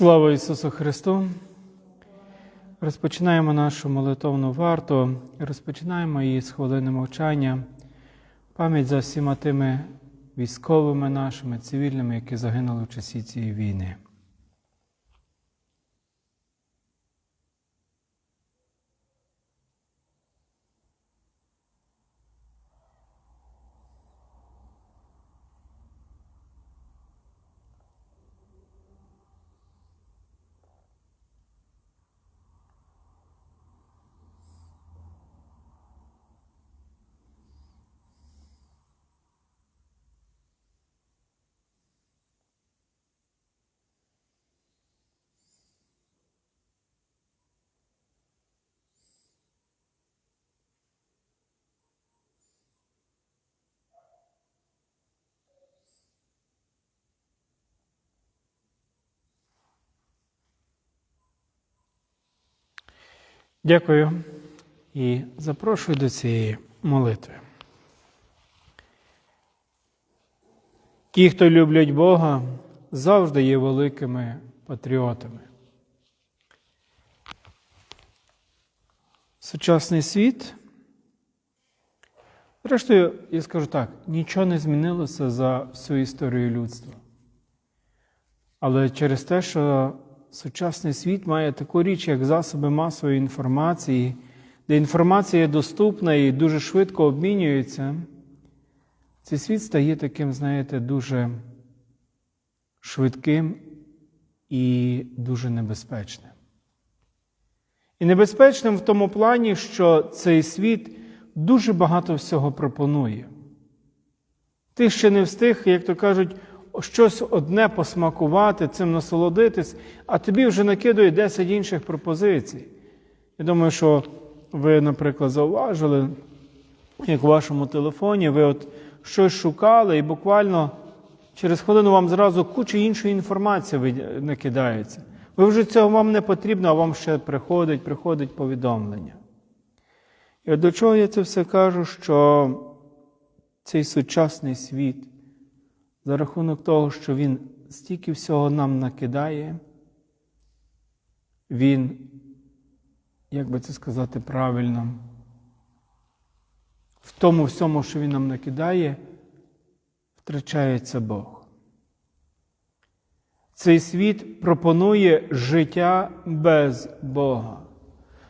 Слава Ісусу Христу! Розпочинаємо нашу молитовну варту розпочинаємо її з хвилини мовчання. Пам'ять за всіма тими військовими нашими, цивільними, які загинули в часі цієї війни. Дякую і запрошую до цієї молитви. Ті, хто люблять Бога, завжди є великими патріотами. Сучасний світ, зрештою, я скажу так, нічого не змінилося за всю історію людства. Але через те, що сучасний світ має таку річ, як засоби масової інформації, де інформація доступна і дуже швидко обмінюється, цей світ стає таким, знаєте, дуже швидким і дуже небезпечним. І небезпечним в тому плані, що цей світ дуже багато всього пропонує. Ти ще не встиг, як то кажуть, щось одне посмакувати, цим насолодитись, а тобі вже накидує 10 інших пропозицій. Я думаю, що ви, наприклад, зауважили, як у вашому телефоні, ви от щось шукали, і буквально через хвилину вам зразу куча іншої інформації накидається. Ви вже цього вам не потрібно, а вам ще приходить, приходить повідомлення. І до чого я це все кажу, що цей сучасний світ за рахунок того, що Він стільки всього нам накидає, Він, як би це сказати правильно, в тому всьому, що Він нам накидає, втрачається Бог. Цей світ пропонує життя без Бога.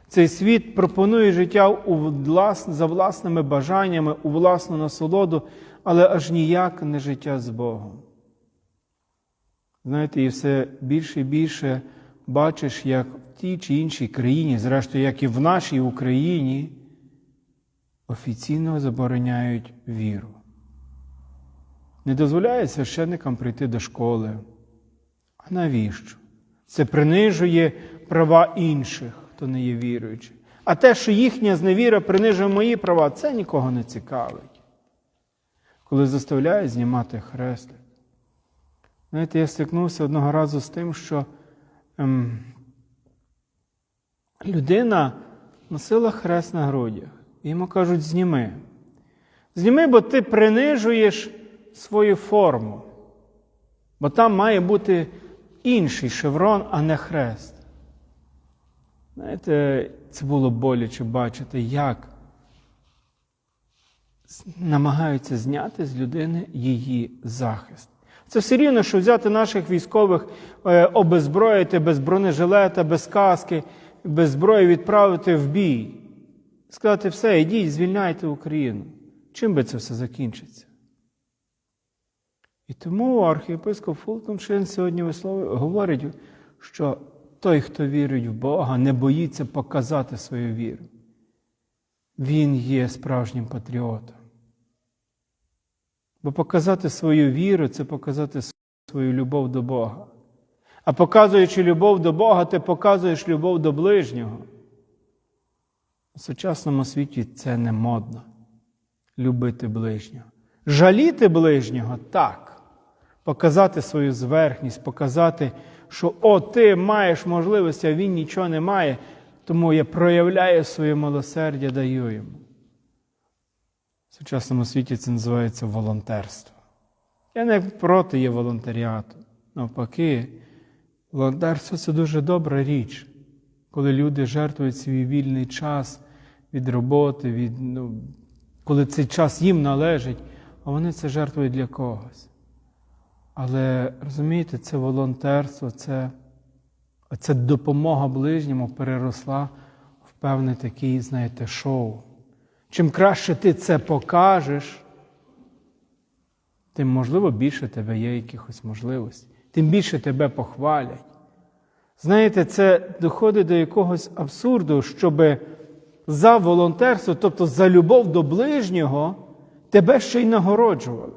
Цей світ пропонує життя у влас... за власними бажаннями, у власну насолоду, але аж ніяк не життя з Богом. Знаєте, і все більше і більше бачиш, як в тій чи іншій країні, зрештою, як і в нашій Україні, офіційно забороняють віру. Не дозволяє священникам прийти до школи. А навіщо? Це принижує права інших, хто не є віруючий. А те, що їхня зневіра принижує мої права, це нікого не цікавить. Коли заставляють знімати хрестик. Знаєте, я стикнувся одного разу з тим, що ем, людина носила хрест на грудях. І йому кажуть, зніми. Зніми, бо ти принижуєш свою форму. Бо там має бути інший шеврон, а не хрест. Знаєте, це було боляче бачити, як намагаються зняти з людини її захист. Це все рівно, що взяти наших військових, е, обезброїти без бронежилета, без каски, без зброї відправити в бій. Сказати, все, йдіть, звільняйте Україну. Чим би це все закінчиться? І тому архієпископ Фултоншин сьогодні висловив, говорить, що той, хто вірить в Бога, не боїться показати свою віру. Він є справжнім патріотом. Бо показати свою віру це показати свою любов до Бога. А показуючи любов до Бога, ти показуєш любов до ближнього. У сучасному світі це не модно любити ближнього. Жаліти ближнього так. Показати свою зверхність, показати, що о, ти маєш можливість, а він нічого не має, тому я проявляю своє милосердя, даю йому. Сучасному світі це називається волонтерство. Я не проти є волонтеріату. Навпаки, Волонтерство це дуже добра річ, коли люди жертвують свій вільний час від роботи, від, ну, коли цей час їм належить, а вони це жертвують для когось. Але розумієте, це волонтерство, це, це допомога ближньому переросла в певне такий, знаєте, шоу. Чим краще ти це покажеш, тим, можливо, більше тебе є якихось можливостей, тим більше тебе похвалять. Знаєте, це доходить до якогось абсурду, щоб за волонтерство, тобто за любов до ближнього, тебе ще й нагороджували.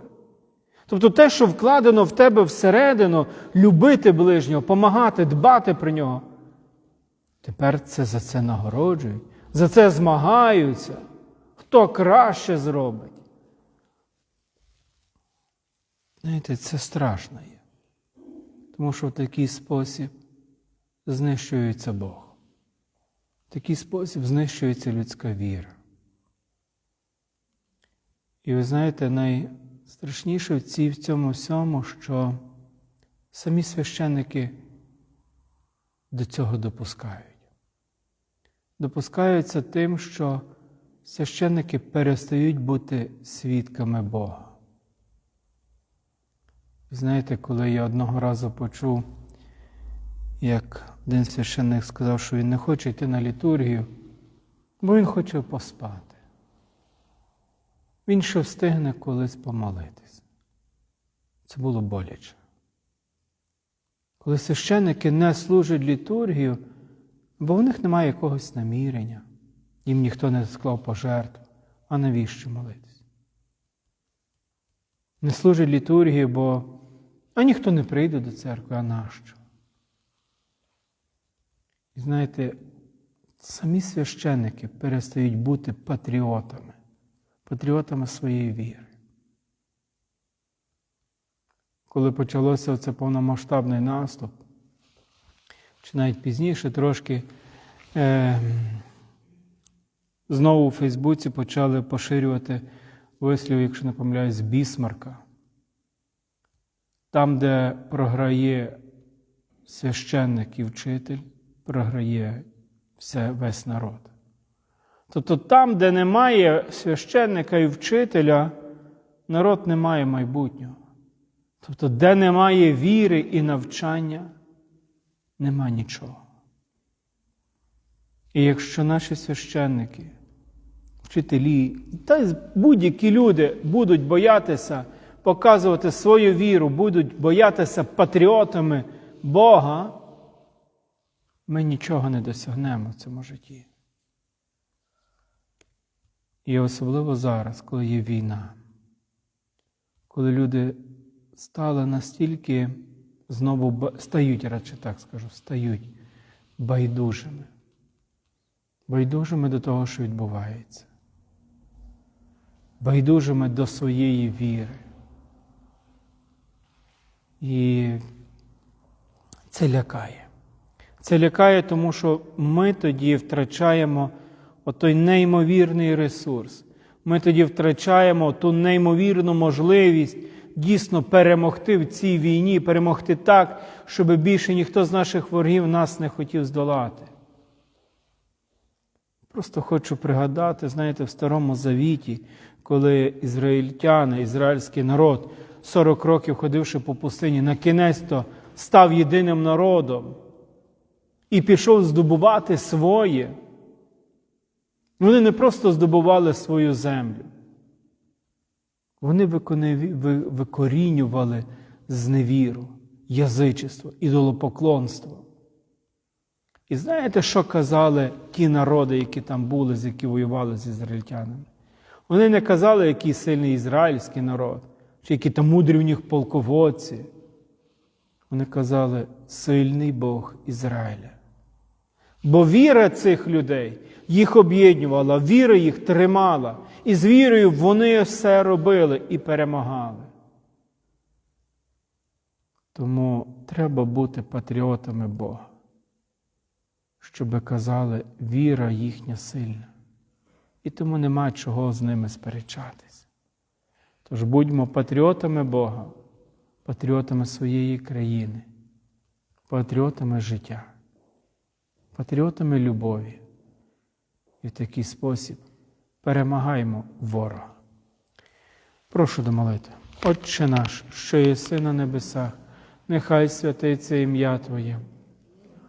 Тобто те, що вкладено в тебе всередину, любити ближнього, помагати, дбати про нього, тепер це за це нагороджують, за це змагаються. Хто краще зробить? Знаєте, це страшно є. Тому що в такий спосіб знищується Бог. В такий спосіб знищується людська віра. І ви знаєте, найстрашніше в, цій, в цьому всьому, що самі священники до цього допускають. Допускаються тим, що священники перестають бути свідками Бога. Знаєте, коли я одного разу почув, як один священник сказав, що він не хоче йти на літургію, бо він хоче поспати. Він ще встигне колись помолитись. Це було боляче. Коли священники не служать літургію, бо в них немає якогось намірення, їм ніхто не склав пожертв, а навіщо молитись? Не служать літургію, бо а ніхто не прийде до церкви, а нащо? І знаєте, самі священники перестають бути патріотами, патріотами своєї віри. Коли почалося це повномасштабний наступ, чи навіть пізніше трошки е, знову у Фейсбуці почали поширювати вислів, якщо не помиляюсь, Бісмарка. Там, де програє священник і вчитель, програє все, весь народ. Тобто там, де немає священника і вчителя, народ не має майбутнього. Тобто, де немає віри і навчання, нема нічого. І якщо наші священники, вчителі. Та будь-які люди будуть боятися показувати свою віру, будуть боятися патріотами Бога, ми нічого не досягнемо в цьому житті. І особливо зараз, коли є війна, коли люди стали настільки знову стають, радше так скажу, стають байдужими, байдужими до того, що відбувається, байдужими до своєї віри. І це лякає. Це лякає, тому що ми тоді втрачаємо отой неймовірний ресурс. Ми тоді втрачаємо ту неймовірну можливість дійсно перемогти в цій війні, перемогти так, щоб більше ніхто з наших ворогів нас не хотів здолати. Просто хочу пригадати, знаєте, в Старому Завіті, коли ізраїльтяни, ізраїльський народ, 40 років ходивши по пустині, на кінець то став єдиним народом і пішов здобувати своє. Вони не просто здобували свою землю. Вони викорінювали зневіру, язичество, ідолопоклонство. І знаєте, що казали ті народи, які там були, з які воювали з ізраїльтянами? Вони не казали, який сильний ізраїльський народ, чи які там мудрі в них полководці. Вони казали, сильний Бог Ізраїля. Бо віра цих людей їх об'єднувала, віра їх тримала, і з вірою вони все робили і перемагали. Тому треба бути патріотами Бога, щоби казали, віра їхня сильна. І тому нема чого з ними сперечатись. Тож будьмо патріотами Бога, патріотами своєї країни, патріотами життя, патріотами любові. І в такий спосіб перемагаємо ворога. Прошу домолити. Отче наш, що єси на небесах, нехай святиться ім'я Твоє,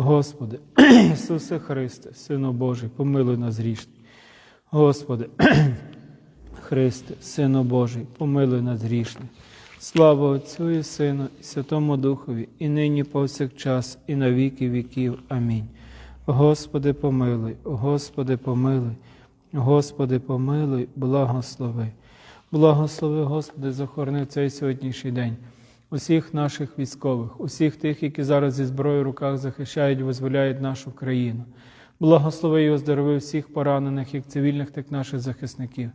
Господи, Ісусе Христе, Сину Божий, помилуй нас грішних. Господи, Христе, Сину Божий, помилуй нас грішних. Слава Отцю і Сину, і Святому Духові, і нині повсякчас, і на віки віків. Амінь. Господи, помилуй, Господи, помилуй, Господи, помилуй, благослови. Благослови, Господи, захорони цей сьогоднішній день. Усіх наших військових, усіх тих, які зараз зі зброєю в руках захищають, визволяють нашу країну. Благослови і оздорови всіх поранених, як цивільних, так і наших захисників.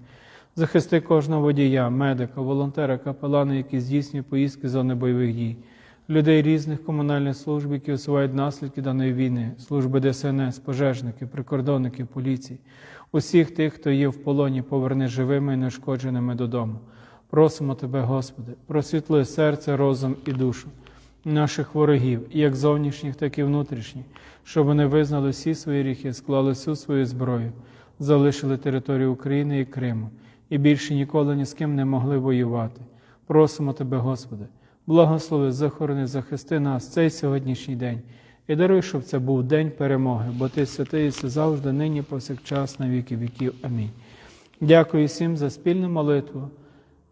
Захисти кожного водія, медика, волонтера, капелана, які здійснюють поїздки зони бойових дій, людей різних комунальних служб, які усувають наслідки даної війни, служби ДСНС, пожежники, прикордонники, поліції, усіх тих, хто є в полоні, поверни живими і неушкодженими додому. Просимо Тебе, Господи, просвітли серце, розум і душу наших ворогів, як зовнішніх, так і внутрішніх, щоб вони визнали всі свої гріхи, склали всю свою зброю, залишили територію України і Криму і більше ніколи ні з ким не могли воювати. Просимо Тебе, Господи, благослови, захорони, захисти нас цей сьогоднішній день і даруй, щоб це був день перемоги, бо Ти святий і завжди, нині, повсякчас, на віки віків. Амінь. Дякую всім за спільну молитву.